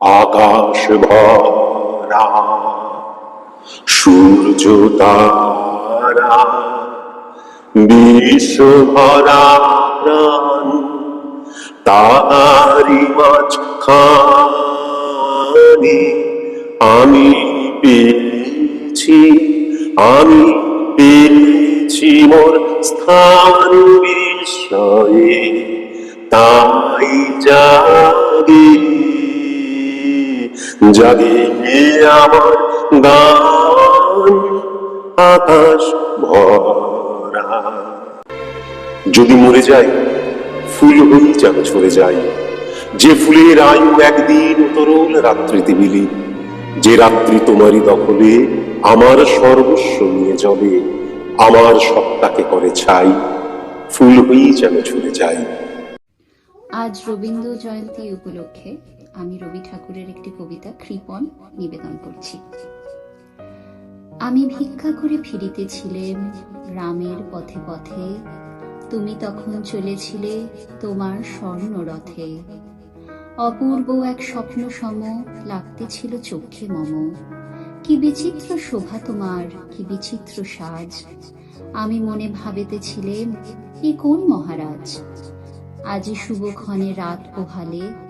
আকাশ ভরা সূর্য তারা বিশ্ব ভরা প্রাণ তাহারি মাঝখানে আমি পেয়েছি আমি পেয়েছি মোর স্থান বিষয়ে তাই জাগে জাগে আমার গান, আকাশ ভরা। যদি মরে যাই ফুল হয়ে যেন ঝরে যাই যে ফুলের আয়ু একদিন তরল রাত্রিতে মিলি, যে রাত্রি তোমারই দখলে, আমার সর্বস্ব নিয়ে যাবে আমার সত্তাকে করে ছাই, ফুল হয়েই যেন ঝরে যাই আজ রবীন্দ্র জয়ন্তী উপলক্ষে আমি রবি ঠাকুরের একটি কবিতা কৃপণ নিবেদন করছি। আমি ভিক্ষা করে ফিরিতেছিলেম গ্রামের পথে পথে। তুমি তখন চলেছিলে তোমার স্বর্ণ রথে অপূর্ব এক স্বপ্ন সম লাগতেছিল চোখে মম। কি বিচিত্র শোভা তোমার, কি বিচিত্র সাজ। আমি মনে ভাবিতেছিলেম, এ কোন মহারাজ? আজি শুভক্ষণে রাত পোহালে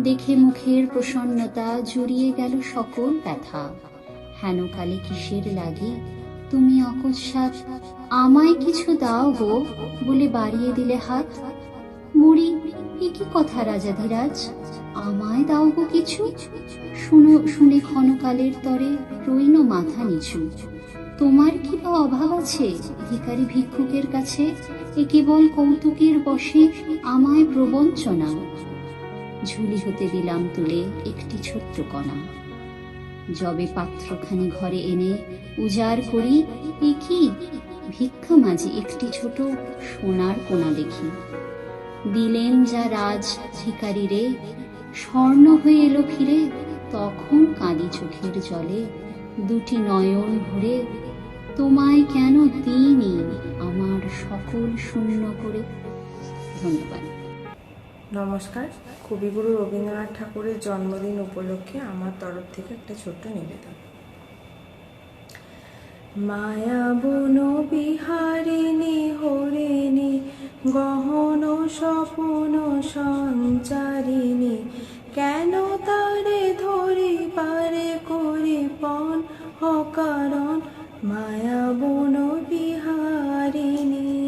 দেখে মুখের প্রসন্নতা জুড়িয়ে গেল সকল ব্যথা। হেন কালে কিসের লাগে? তুমি অকস্মাৎ আমায় কিছু দাও গো বলে বাড়িয়ে দিলে হাত। মুড়ি এ কি কথা রাজাধিরাজ আমায় দাও গো কিছু? শুনো, শুনে ক্ষণকালের তরে রইন মাথা নিচু। তোমার কি বা অভাব আছে? ভিখারি ভিক্ষুকের কাছে এ কেবল কৌতুকের বসে আমায় প্রবঞ্চনা। ঝুলি হতে দিলাম তুলে একটি ছোট্ট কণা। জবে পাত্রখানি ঘরে এনে উজাড় করি কি ভিক্ষা মাঝে একটি ছোট সোনার কোনা দেখি। দিলেন যা রাজ ভিকারি রে, স্বর্ণ হয়ে এলো ফিরে, তখন কাঁদি চোখের জলে। দুটি নয়ন ভরে, তোমায় কেন দিইনি আমার সকল শূন্য করে? ধন্যবাদ। নমস্কার। কবিগুরু রবীন্দ্রনাথ ঠাকুরের জন্মদিন উপলক্ষে আমার তরফ থেকে একটা ছোট্ট নিবেদন। মায়া বন বিহারিণী, হরিণী, গহন স্বপন সঞ্চারিণী, কেন তারে ধরি পারে করি পণ অকারণ? মায়া বন বিহারিণী।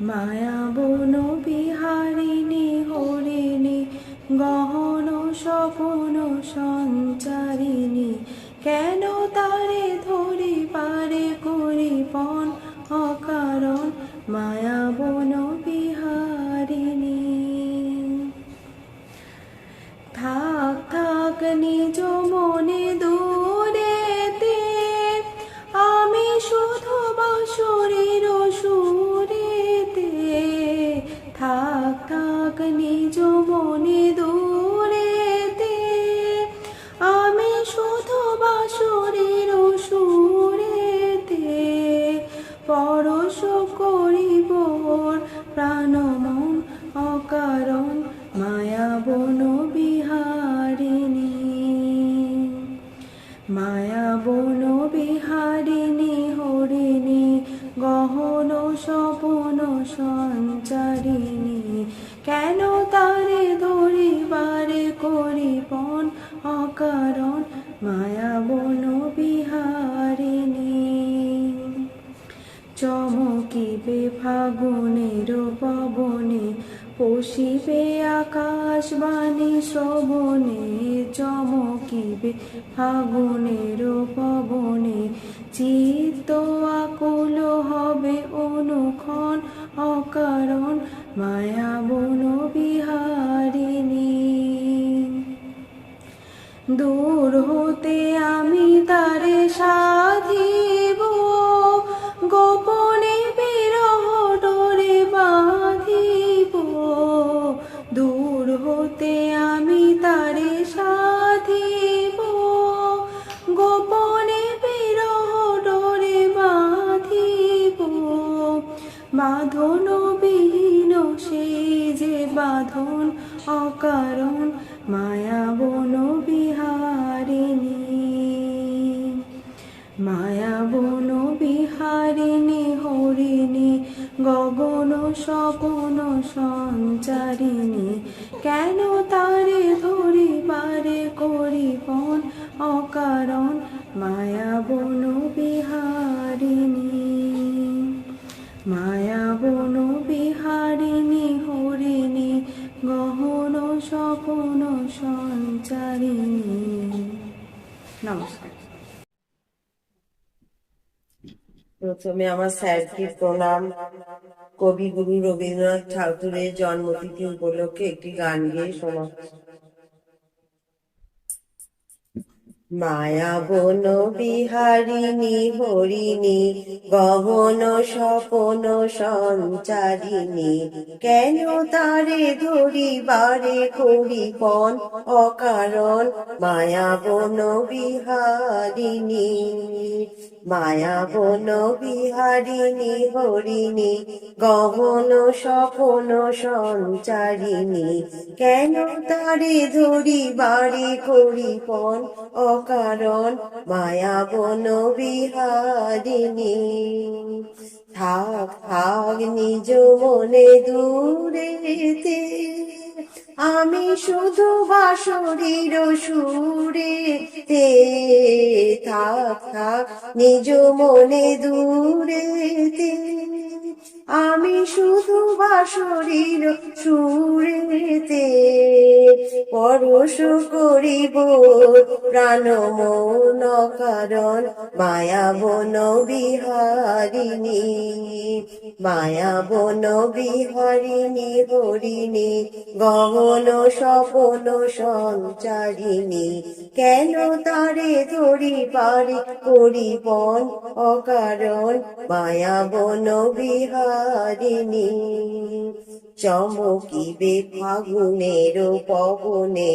মায়া বন বিহারিণী, হরিণী, গহন স্বপন সঞ্চারিণী, কেন তারে ধরি পারে করি পণ অকারণ? মায়া বন বিহারিণী। থাক থাক, নিজ মনে দূরেতে শ্রবণে চমকিবে, ফাগুনের পবনে। চিত্ত আকুল হবে অনুক্ষণ, অকারণ মায়া বন বিহারিণী। দূর হতে আমি তা সাধিব, গোপনে বাঁধন বিহীন সেই যে বাঁধন অকারণ, মায়া বন বিহারিণী। মায়া বন বিহারিণী, হরিণী, গগন সপন সঞ্চারিণী। প্রথমে আমার স্যারকে প্রণাম। কবিগুরু রবীন্দ্রনাথ ঠাকুরের জন্মতিথি উপলক্ষে একটি গান গেয়ে সমাপ্ত মায়া বন বিহারিণী, হরিণী গহন স্বপন সঞ্চারিণী, কেন তারে ধরিবারে করিপন অকারণ? মায়া বন বিহারিণী, মায়া বন বিহারিণী, হরিণী গহন স্বপন সঞ্চারিণী, কেন তারে ধরিবারে করিপন অকারণ মায়া বন বিহারিণী। থাক থাক নিজ মনে দূরেতে আমি শুধু বাসরির সুরে তে। থাক থাক নিজ মনে দূরেতে আমি শুধু বাসরির সুরেতে পরশ করিব, প্রাণ মন কারণ মায়া বন বিহারিণী, মায়া বন বিহারিণী হরিণী, গগন স্বপন সঞ্চারিণী, কেন তারে ধরি পারি করিবন অকারণ, মায়া বন বিহারিণী চমকিবে ফাগুনের পবনে,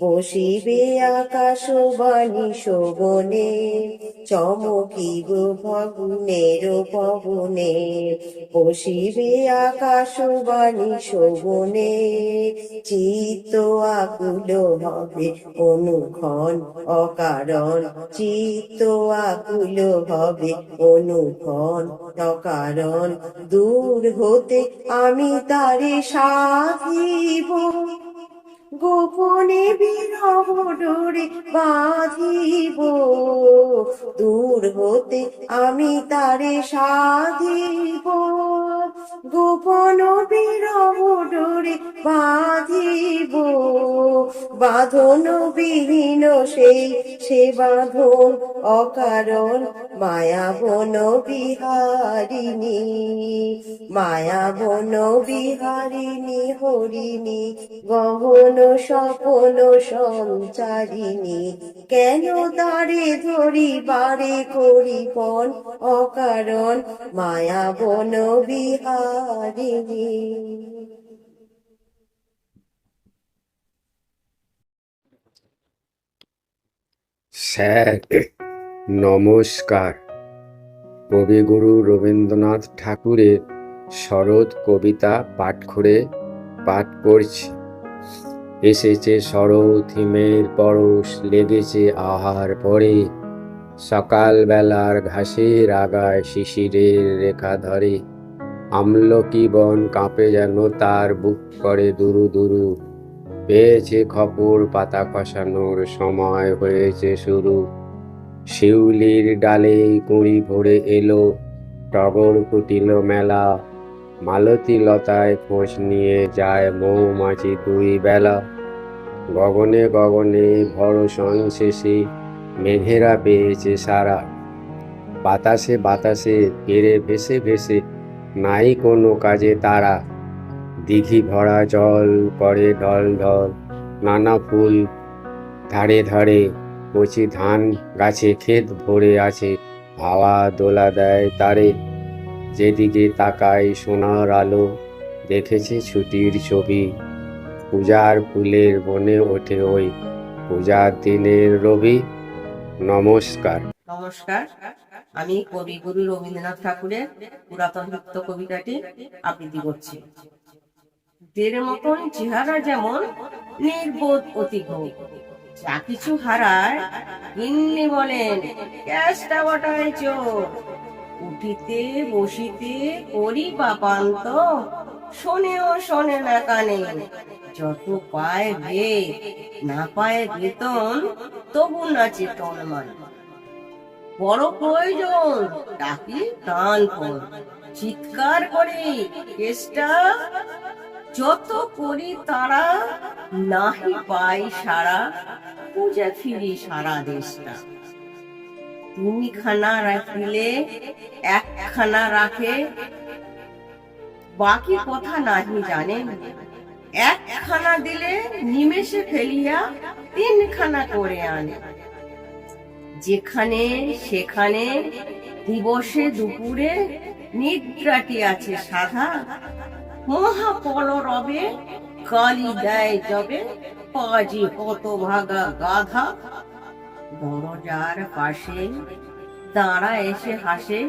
বসিবে আকাশ বাণী শোভনে, চমকিব ফাগুনের পবনে, বসিবে আকাশ বাণী শোভনে, চিত্ত আকুল হবে অনুক্ষণ অকারণ, চিত্ত আকুল হবে অনুক্ষণ অকারণ, দূর হতে আমি তারে সাধিব। গোপনে বিরহ ডোরে বাঁধিব। দূর হতে আমি তারে সাধিব। গোপন ডোরে বাঁধিব। বাঁধন বিহীন সেই সে বাঁধন অকারণ মায়া বন বিহারিণী। মায়া বন বিহারিণী, হরিণী, গহন স্বপন সঞ্চারিণী। কেন তারে ধরি বারে করিপন অকারণ মায়া বন বিহারিণী স্যার, নমস্কার। কবিগুরু রবীন্দ্রনাথ ঠাকুরের শরৎ কবিতা পাঠ করে পাঠ করছি এসেছে শরৎ, হিমের পরশ, লেগেছে আহার পরে। সকালবেলার ঘাসের আগায় শিশিরের রেখা ধরে। আমলকি বন কাঁপে যেন তার বুক করে দুরু দুরু। পেয়েছে খবর পাতা খসানোর সময় হয়েছে শুরু। শিউলির ডালে কুঁড়ি ভরে এলো টগর ফুটিল মেলা। মালতী লতায় খোঁজ নিয়ে যায় মৌমাছি দুই বেলা। গগনে গগনে ভরসন শেষে মেঘেরা পেয়েছে সারা। বাতাসে বাতাসে ফেরে ভেসে ভেসে নাই কোনো কাজে তারা। দিঘি ভরা জল করে ঢল ঢল, নানা ফুল ধারে ধারে কচি ধান গাছে ক্ষেত ভরে আছে, হাওয়া দোলা দেয় তারে। যেদিকে তাকায় সোনার আলো, দেখেছে ছুটির ছবি। পূজার ফুলের বনে ওঠে ওই, পূজার দিনের রবি। নমস্কার। নমস্কার। আমি কবিগুরু রবীন্দ্রনাথ ঠাকুরের পুরাতন নৃত্য কবিতাটি আবৃত্তি করছি। দের মতন চেহারা যেমন নির্বোধ অতি। যা কিছু হারায় গিন্নি বলেন ক্যাশটা বটায় চোর। উঠিতে, বসিতে করি পাপান্ত শোনেও শোনে না কানে। যত পায় বে না পায় বেতন, তবু না চেতন মানে বড় প্রয়োজন। ডাকি প্রাণ পর চিৎকার করি চেষ্টা যত করি তারা নাহি পাই সারা, পূজা ফিরি সারা দেশটা। তুমি খানা রাখিলে, একখানা রাখে, বাকি কথা নাহি জানেন একখানা দিলে নিমেষে ফেলিয়া তিনখানা করে আনে। যেখানে সেখানে দিবসে দুপুরে নিদ্রাটি আছে সাধা। মহাপল রবে কালি দেয় যবে পাজি হত ভাগা গাধা। দরজার পাশে দাঁড়া এসে হাসে,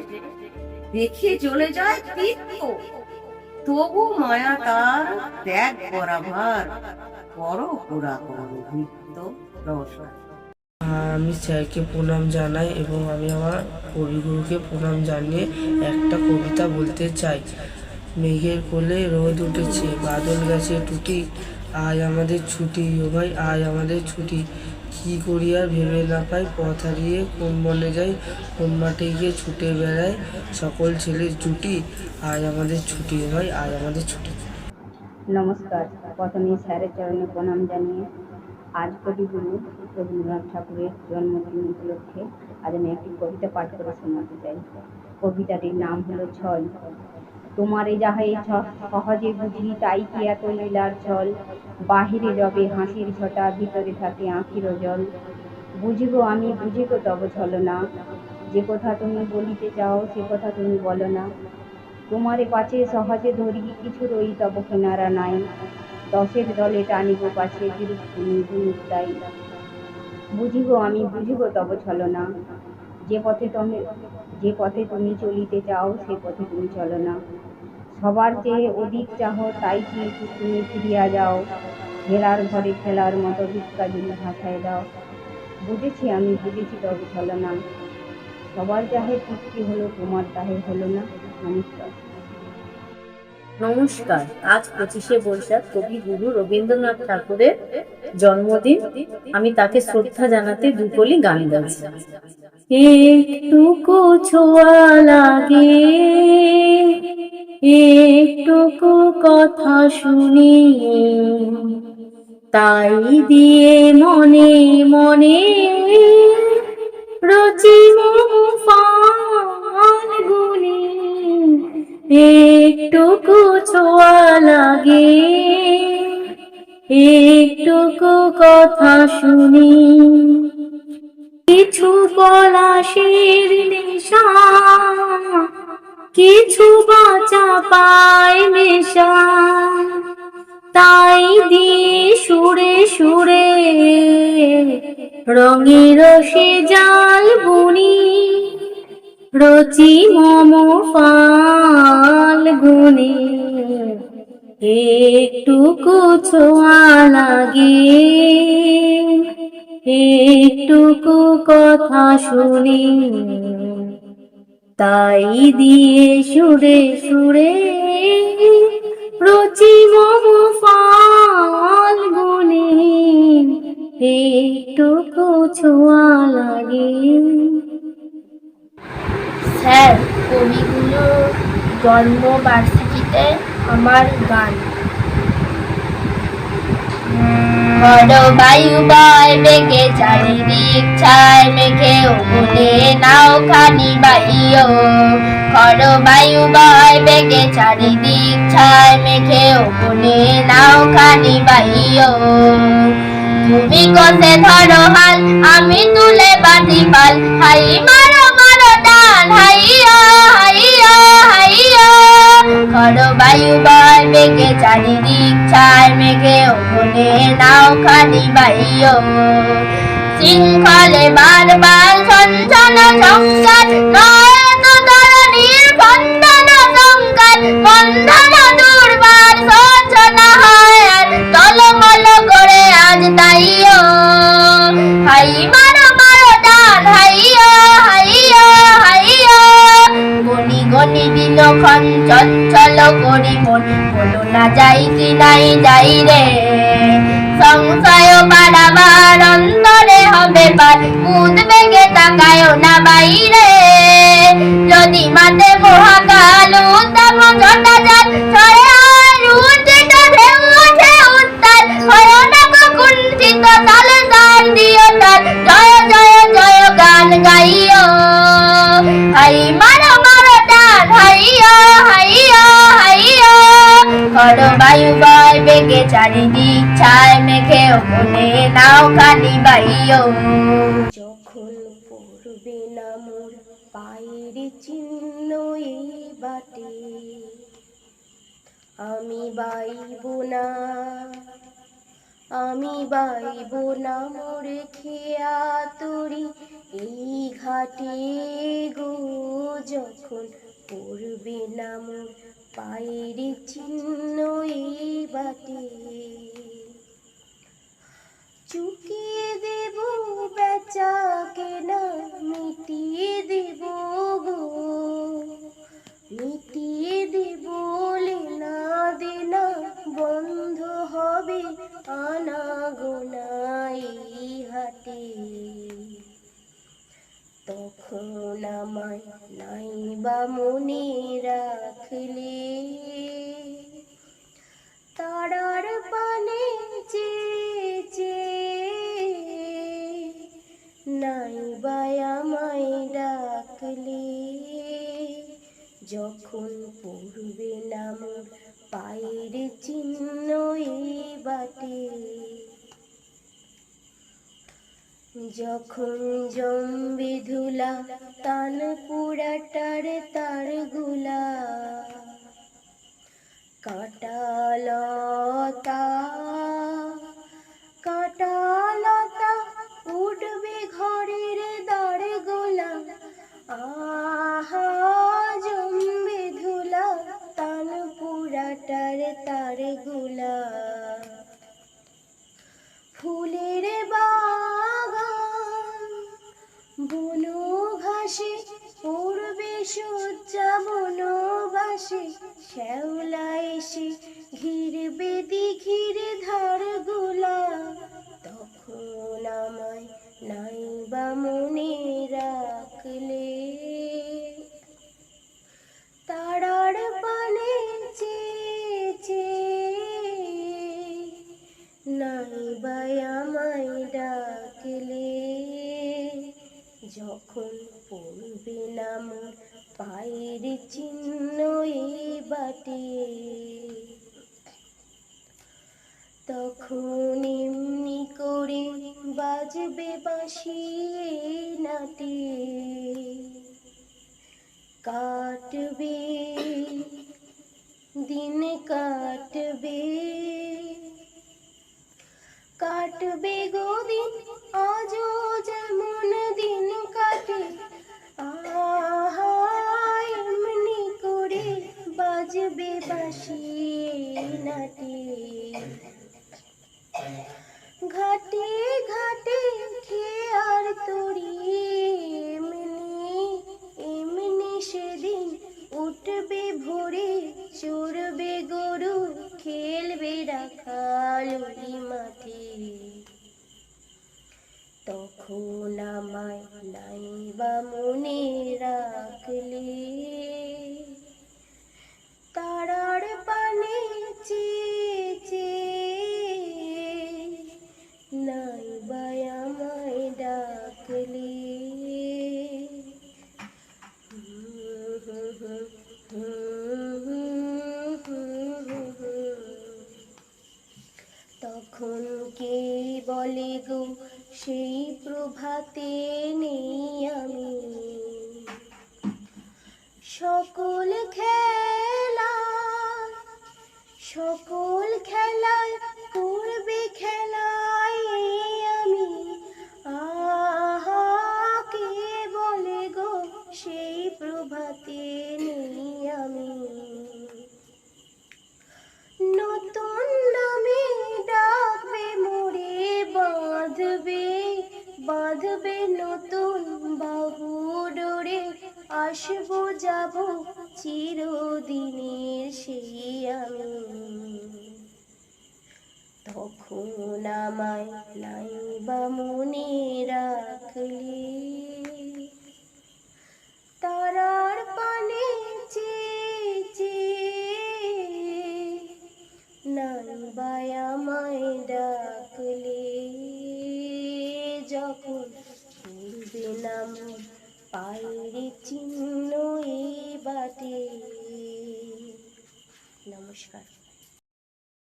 দেখে চলে যায় তিক্ত। তবু মায়া তার ত্যাগ করা ভার। বড় পুরাতন নৃত্য রসদ আমি স্যারকে প্রণাম জানাই এবং আমি আমার কবিগুরুকে প্রণাম জানিয়ে একটা কবিতা বলতে চাই। মেঘের কোলে রোদ উঠেছে, বাদল গেছে টুটি। আজ আমাদের ছুটি ও ভাই আজ আমাদের ছুটি। কি করি আর ভেবে না পাই, পথ হারিয়ে কোন বনে যাই। কোন মাঠে গিয়ে ছুটে বেড়ায় সকল ছেলের ছুটি আজ আমাদের ছুটি ভাই আজ আমাদের ছুটি। নমস্কার। প্রথমে স্যারের চরণে প্রণাম জানিয়ে আজ কবিগুরু রবীন্দ্রনাথ ঠাকুরের জন্মদিন উপলক্ষে। আজ আমি একটি কবিতা পাঠ করে শোনাতে চাই। কবিতাটির নাম হলো ছল। তোমারে যাহাই সহজে বুঝি তাই কি এত লীলার ছল? বাহিরে রবে হাসির ছটা ভিতরে থাকে আঁখির জল। বুঝিব আমি, বুঝিব তব ছলনা যে কথা তুমি বলিতে চাও, সে কথা তুমি বলো না। তোমারে পাছে সহজে ধরি, কিছু রই তব কিনারা নাই। দশের দলে টানিব পাছে বিরূপ তাই বুঝিব আমি, বুঝিব তব ছলনা। যে পথে তুমি, যে পথে তুমি চলিতে চাও, সে পথে তুমি চলো না সবার চেয়ে অধিক চাহ তাই কি তুমি ফিরিয়া যাও। হেলার ঘরে খেলার মতো ভিক্ষা যদি ভাসায় দাও। বুঝেছি আমি, বুঝেছি তবে না সবার চাহে তৃপ্তি হলো, তোমার তাহে হলো না নমস্কার নমস্কার। আজ পঁচিশে বৈশাখ কবি গুরু রবীন্দ্রনাথ ঠাকুরের জন্মদিন। আমি তাকে শ্রদ্ধা জানাতে দুকলি গান গাইছি। একটুকু ছোঁয়া লাগে, একটুকু কথা শুনি তাই দিয়ে মনে মনে রচি ফান একটুকু ছোঁয়া লাগে। একটুকু কথা শুনি। কিছু পলাশের নেশা, কিছু বাঁচা পায় নেশা। তাই দিয়ে সুরে সুরে রঙের সে জাল বুনি। রচি মম ফাল গুনে একটুকু ছোঁয়া লাগে। একটুকু কথা শুনি, তাই দিয়ে সুরে সুরে রচি মম ফাল একটুকু ছোঁয়া লাগে। স্যার কবিগুলোর জন্মবার্ষিকীতে আমার গান। বায়ু বয় বেগে চারিদিক ছায় মেঘে ওগুনে নাও খানি বাইও খড় বায়ু চারিদিক ছায় মেঘে নাও খানি বাইও তুমি কোসে ধরো হাল, আমি তুলে বাঁধি পাল। হাই মারো মারো টান হাইয়া করো বায়ু বয় বেগে চারিদিক ছায় মেঘে ওখানে নাও খানি বাইও শৃঙ্খলে বারবার সঞ্চন সংসার, নয়ন ধরণীর বন্ধন সংকার বন্ধন দুর্বার সঞ্চনা হয় আর টলমল করে আজ তাইও। হাই মারো মারো হাইয়া গনি দিন চঞ্চল করি মন। বলো না যাই কি নাই, যাই রে। সংশয় অন্তরে হবে পার। উদ্বেগে না বাইরে। যদি মাঠে মহাকাল উত্তম জটা যান ঢেউ ওঠে উত্তাল। হয় না কুণ্ঠিত দিও করো বায়ু বয় বেগে চারিদিক ছায় মেঘে মনে নাও খালি বাইও যখন পড়বে না মোর পায়ের চিহ্ন এই বাটে। আমি বাইব না, আমি বাইব না মোর খেয়া তরি এই ঘাটে গো। যখন পড়বে না মোর পায়ের চিহ্ন এই বাটে। চুকিয়ে দেব বেচা কেনা, মিটিয়ে দেব গো। মিটিয়ে দেব লেনা দেনা, বন্ধ হবে আনা গোনাই হাটে। তখন আমায় নাই বা মনে রাখলে যখন পড়বে না মোর পায়ের চিহ্ন এই বাটে। যখন জম্বে ধুলা তান পুরাটার তারগুলা কাটালতা কাটালতা তারগুলা কাটবে দিন প্রভাতে তখন আমায় নাই বা মনে রাখলে। তারার পানে নাই বাই আমায় ডাকলে। যখন পড়বে নাম পায়ের চিহ্ন এই বাটে, নমস্কার।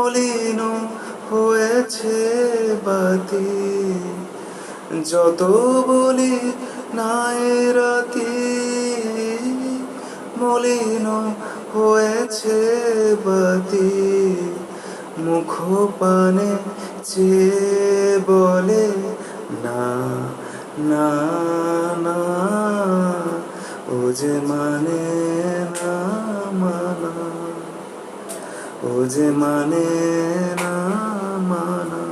মলিন হয়েছে বাতি। যত বলি নাই রাতি, মলিন হয়েছে বাতি। মুখ পানে চেয়ে বলে, না না না, ও যে মানে না, মানা ও মানে না মানা।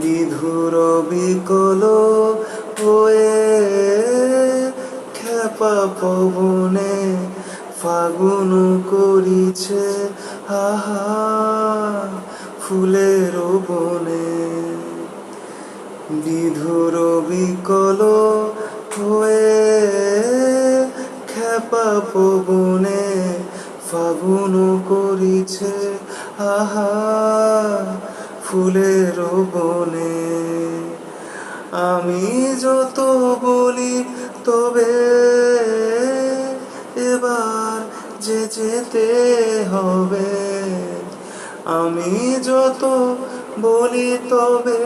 বিধুর বিকল হয়ে খেপা পবনে ফাগুন করিছে, আহা, ফুলের বনে। বিধুর বিকল হয়ে খেপা পবনে ফাগুন আহা, ফুলের বনে। আমি যত বলি তবে এবার যে যেতে হবে। আমি যত বলি তবে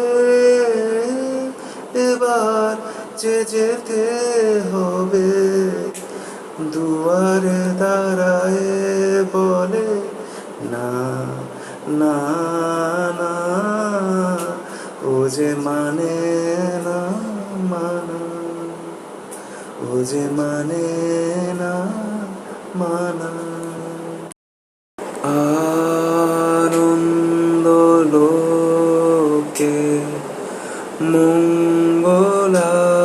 এবার যে যেতে হবে। দুয়ারে দাঁড়ায় বলে, না। না না ও যে মানে না মানা। ও যে মানে না মানা। মঙ্গলালোকে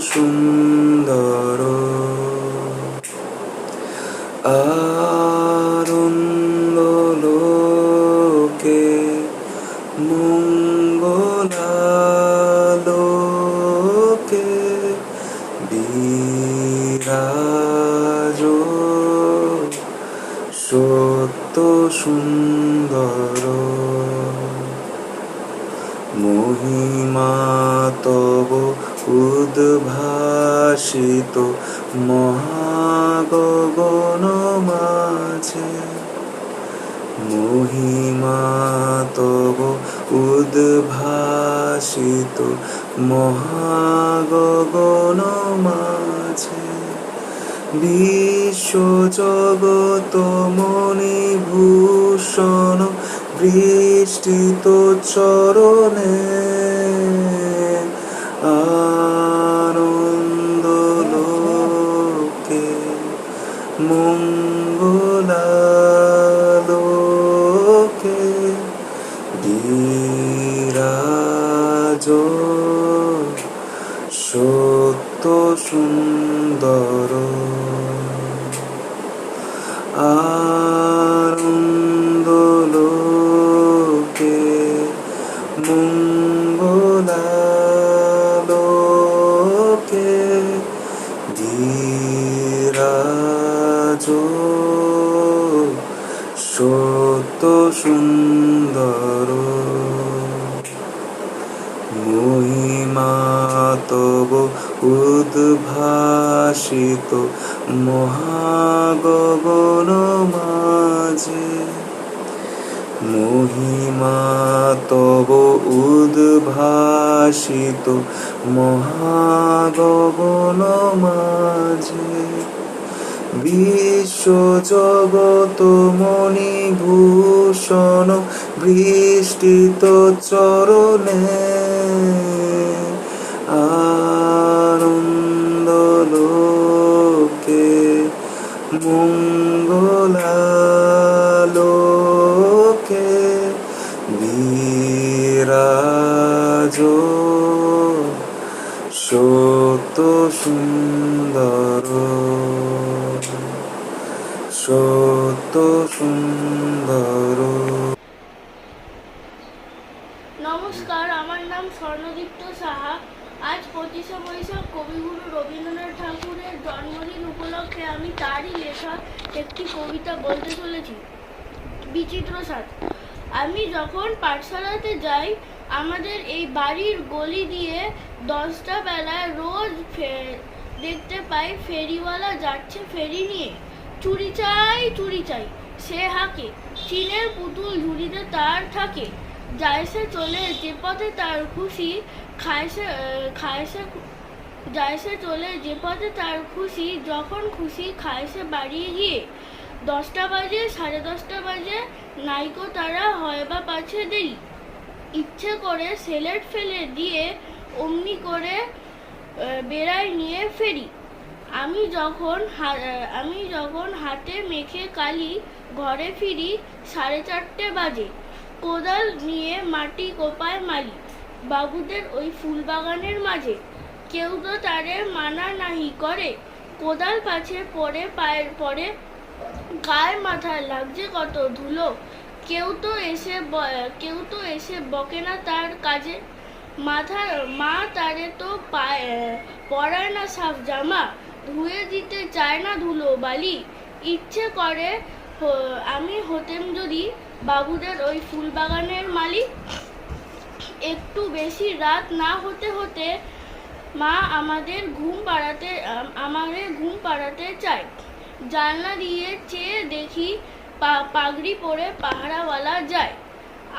সুন্দর। আনন্দ লোকে মঙ্গলালোকে বিরাজ। সত্য সুন্দর। মহিমা তব উদ্ভাসিত মহাগগন মাঝে। মহিমা তব উদ্ভাসিত মহাগগন মাঝে। বিশ্ব জগত মণিভূষণ বৃষ্টিত চরণে। সুন্দর। মহিমা তব উদ্ভাসিত মহাগগন মাঝে। মহিমা তব উদ্ভাসিত মহাগগন মাঝে। বিশ্ব জগত মণিভূষণ বৃষ্টিত চরণে আনন্দ লোকে মঙ্গলালোকে বিরাজ সত্য সুন্দর সুন্দর। নমস্কার, আমার নাম স্বর্ণদীপ্ত সাহা। আজ পঁচিশে বৈশাখ কবিগুরু রবীন্দ্রনাথ ঠাকুরের জন্মদিন উপলক্ষে আমি তারই লেখা একটি কবিতা বলতে চলেছি। বিচিত্র সাথ আমি যখন পাঠশালাতে যাই, আমাদের এই বাড়ির গলি দিয়ে দশটা বেলায় রোজ দেখতে পাই, ফেরিওয়ালা যাচ্ছে ফেরি নিয়ে। চুরি চাই চুরি চাই। সে হাঁকে। চীনের পুতুল ঝুড়িতে তার থাকে। যায় সে চলে, যে পথে তার খুশি, খায় সে খায় সে চলে, যে পথে তার খুশি, যখন খুশি খায় সে বাড়িয়ে গিয়ে। দশটা বাজে, সাড়ে দশটা বাজে, নাইকো তারা হয় বা পাছে দেরি। ইচ্ছে করে সেলেট ফেলে দিয়ে অমনি করে বেড়ায় নিয়ে ফেরি। আমি যখন আমি যখন হাতে মেখে কালি ঘরে ফিরি সাড়ে চারটে বাজে। কোদাল নিয়ে মাটি কোপায় মালি। বাবুদের ওই ফুল বাগানের মাঝে। কেউ তো তারে মানা নাহি করে। কোদাল পাছে পড়ে পায়ের পরে গায়ে মাথায় লাগছে কত ধুলো। কেউ তো এসে কেউ তো এসে বকে না তার কাজে। মাথা, মা তারে তো পরায় না সাফ জামা। ধুয়ে দিতে চায় না ধুলো বালি। ইচ্ছে করে আমি হতেম যদি বাবুদের ওই ফুল বাগানের মালিক, একটু বেশি রাত না হতে হতে মা আমাদের ঘুম পাড়াতে আমাদের ঘুম পাড়াতে চায়। জানলা দিয়ে চেয়ে দেখি পাগড়ি পরে পাহারাওয়ালা যায়।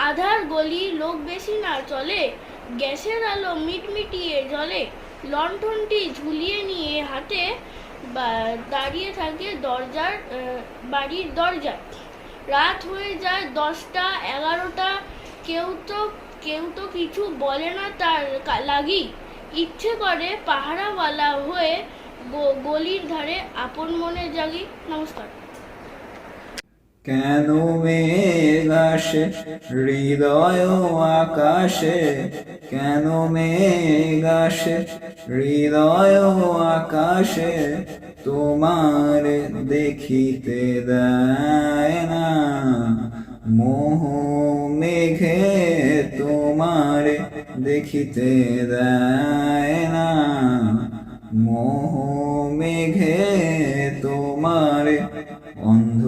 আধার গলি লোক বেশি না চলে, গ্যাসের আলো মিটমিটিয়ে জ্বলে। লণ্ঠনটি ঝুলিয়ে নিয়ে হাতে দাঁড়িয়ে থাকে দরজার বাড়ির দরজায়। রাত হয়ে যায় দশটা, এগারোটা, কেউ তো কেউ তো কিছু বলে না তার লাগি। ইচ্ছে করে পাহারাওয়ালা হয়ে গলির ধারে আপন মনে জাগি। নমস্কার। কেন মেঘ আসে? হৃদয় আকাশে। কেন মেঘ আসে? হৃদয় আকাশে। তোমার দেখিতে দেয় না। মোহ মেঘে তোমার দেখিতে দেয় না। মোহ মেঘে তোমার